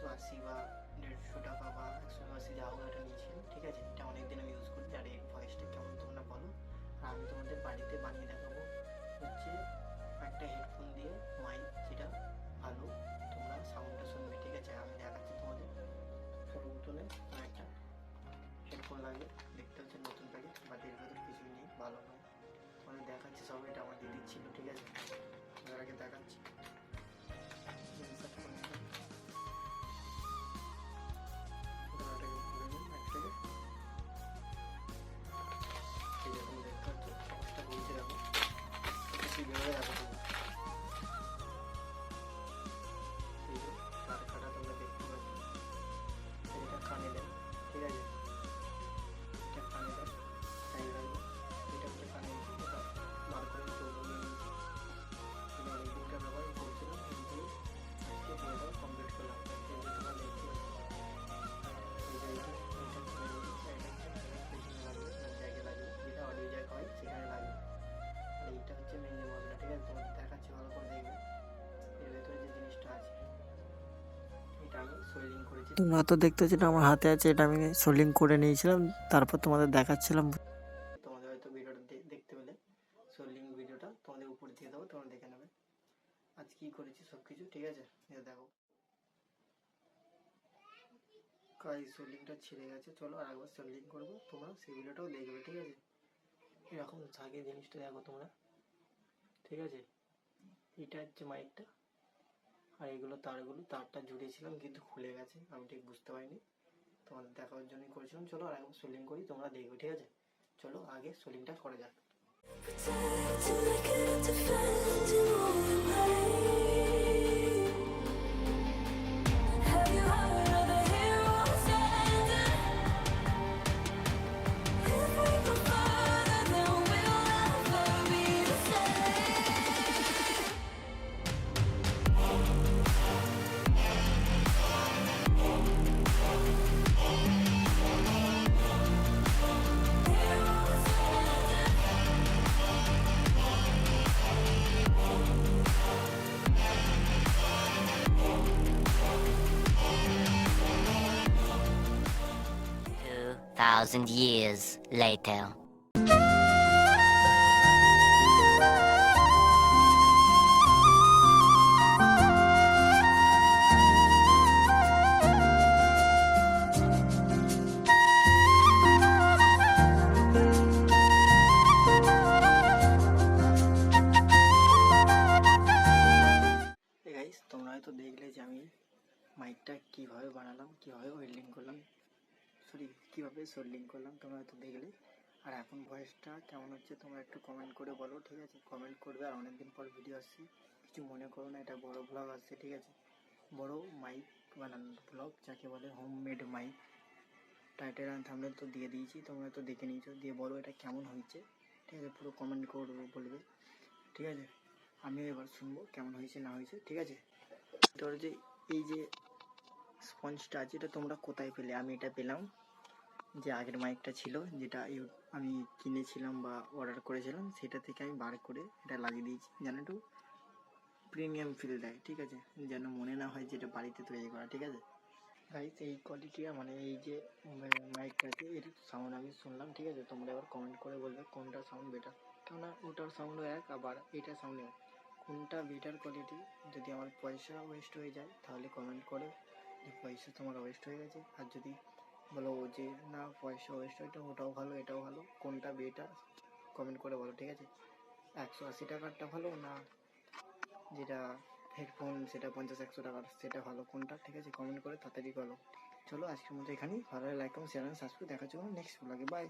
বা দেড়শো টাকা বা একশো আশি যা হোক এটা নিয়েছিলাম ঠিক আছে? এটা অনেকদিন আমি ইউজ করি আর এর ভয়েসটা কেমন তোমরা বলো। আর আমি তোমাদের বাড়িতে বানিয়ে দেখাবো। হচ্ছে একটা হেডফোন দিয়ে মাইক যেটা ভালো তোমরা সাউন্ডটা শুনবে, ঠিক আছে? আমি দেখাচ্ছি তোমাদের। সর্বপ্রথমে আমার একটা হেডফোন লাগে, দেখতে হচ্ছে নতুন প্যাকেট বাট এর ভেতর কিছুই নেই, ভালো নয়। তোমাদের দেখাচ্ছি সব এটা আমার দিদির ছিল, ঠিক আছে? আগে দেখাচ্ছি। তোমরা তো দেখতে পাচ্ছ এটা আমার হাতে আছে এটা আমি সোল্ডিং করে নিয়েছিলাম তারপর তোমাদের দেখাচ্ছিলাম। তোমাদের হয়তো ভিডিওটা দেখতে পেলে। সোল্ডিং ভিডিওটা তোমাদের উপর দিয়ে দেবো তোমরা দেখে নেবে। আজ কি করেছি সব কিছু ঠিক আছে? দেখো। কাজ সোল্ডিংটা ছিঁড়ে গেছে চলো আর একবার সোল্ডিং করব তোমরা সেই ভিডিওটাও দেখবে ঠিক আছে? এরকম থাকে জিনিসটা দেখো তোমরা ঠিক আছে? এটা হচ্ছে মাইকটা আর এগুলো তারগুলো, তারটা জুড়েছিলাম কিন্তু খুলে গেছে, আমি ঠিক বুঝতে পারিনি। তোমাদের দেখার জন্যই করেছিলাম। চলো আর একবার সোল্ডিং করি, তোমরা দেখবে, ঠিক আছে? চলো আগে সোলিংটা করা যাক। Thousand years later. তোমরা হয়তো দেখলে যে আমি মাইকটা কীভাবে বানালাম কীভাবে ওয়েল্ডিং করলাম সরি, কীভাবে সোল্ডিং করলাম, তোমরা হয়তো দেখলে। আর এখন ভয়েসটা কেমন হচ্ছে, তোমরা একটু কমেন্ট করে বলো, ঠিক আছে? কমেন্ট করবে আর অনেকদিন পর ভিডিও আসছে। কিছু মনে করো না, এটা বড় ব্লগ আসছে, ঠিক আছে? বড় মাইক বানানোর ব্লগ যাকে বলে home made mic title and thumbnail তো দিয়ে দিয়েছি, তোমরা তো দেখে নিয়েছো। দিয়ে বলো এটা কেমন হয়েছে, ঠিক আছে? পুরো কমেন্ট করবে বলবে। ঠিক আছে? আমিও এবার শুনব কেমন হয়েছে, না হয়েছে, ঠিক আছে? তোর যে এই যে স্পঞ্জটা আছে এটা তোমরা কোথায় পেলে? আমি এটা পেলাম যে আগের মাইকটা ছিল, যেটা আমি কিনেছিলাম বা অর্ডার করেছিলাম, সেটা থেকে আমি বার করে এটা লাগিয়ে দিয়েছি। যেন একটু প্রিমিয়াম ফিল দেয়, ঠিক আছে? যেন মনে না হয় যেটা বাড়িতে তৈরি করা, ঠিক আছে? গাইস এই কোয়ালিটিটা মানে এই যে মাইকটা আছে এর সাউন্ড আমি শুনলাম, ঠিক আছে? তোমরা এবার কমেন্ট করে বলবে কোনটা সাউন্ড বেটার কেননা ওটার সাউন্ডও এক, আবার এটার সাউন্ড এক। কোনটা বেটার কোয়ালিটি যদি আমার পয়সা ওয়েস্ট হয়ে যায়, তাহলে কমেন্ট করে যে পয়সা তোমার ওয়েস্ট হয়ে গেছে? আর যদি বলো যে, না, পয়সা ওয়েস্ট হয়তো ওটাও ভালো, এটাও ভালো, কোনটা বেটার কমেন্ট করে বলো, ঠিক আছে? একশো আশি টাকারটা ভালো না যেটা হেডফোন সেটা পঞ্চাশ, একশো টাকার, সেটা ভালো, কোনটা? ঠিক আছে? কমেন্ট করে তাড়াতাড়ি বলো। চলো, আজকের মতো এখানেই। ভালো লাইক কমেন্ট শেয়ার সাবস্ক্রাইব দেখা জন্য নেক্সট ব্লগে বাই